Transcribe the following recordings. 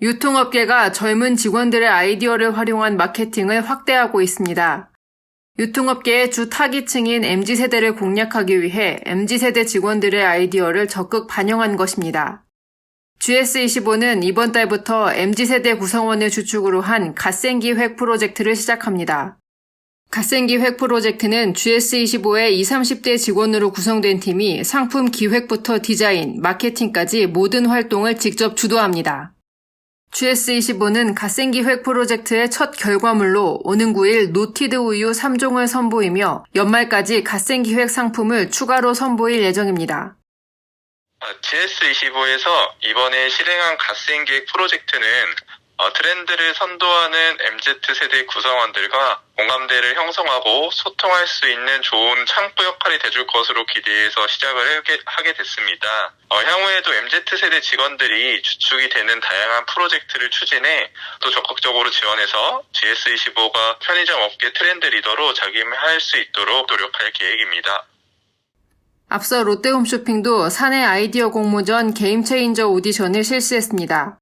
유통업계가 젊은 직원들의 아이디어를 활용한 마케팅을 확대하고 있습니다. 유통업계의 주 타깃층인 MZ세대를 공략하기 위해 MZ세대 직원들의 아이디어를 적극 반영한 것입니다. GS25는 이번 달부터 MZ세대 구성원을 주축으로 한 갓생기획 프로젝트를 시작합니다. 갓생기획 프로젝트는 GS25의 20, 30대 직원으로 구성된 팀이 상품 기획부터 디자인, 마케팅까지 모든 활동을 직접 주도합니다. GS25는 갓생기획 프로젝트의 첫 결과물로 오는 9일 노티드 우유 3종을 선보이며 연말까지 갓생기획 상품을 추가로 선보일 예정입니다. GS25에서 이번에 실행한 갓생기획 프로젝트는 어, 트렌드를 선도하는 MZ세대 구성원들과 공감대를 형성하고 소통할 수 있는 좋은 창구 역할이 돼줄 것으로 기대해서 시작을 하게, 됐습니다. 어, 향후에도 MZ세대 직원들이 주축이 되는 다양한 프로젝트를 추진해 또 적극적으로 지원해서 GS25가 편의점 업계 트렌드 리더로 자기임할 수 있도록 노력할 계획입니다. 앞서 롯데홈쇼핑도 사내 아이디어 공모전 게임체인저 오디션을 실시했습니다.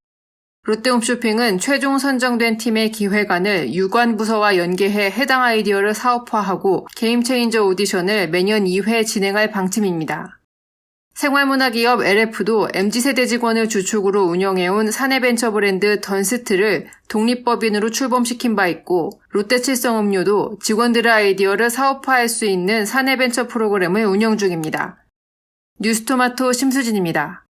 롯데홈쇼핑은 최종 선정된 팀의 기획안을 유관 부서와 연계해 해당 아이디어를 사업화하고 게임체인저 오디션을 매년 2회 진행할 방침입니다. 생활문화기업 LF도 MZ세대 직원을 주축으로 운영해온 사내벤처 브랜드 던스트를 독립법인으로 출범시킨 바 있고 롯데칠성음료도 직원들의 아이디어를 사업화할 수 있는 사내벤처 프로그램을 운영 중입니다. 뉴스토마토 심수진입니다.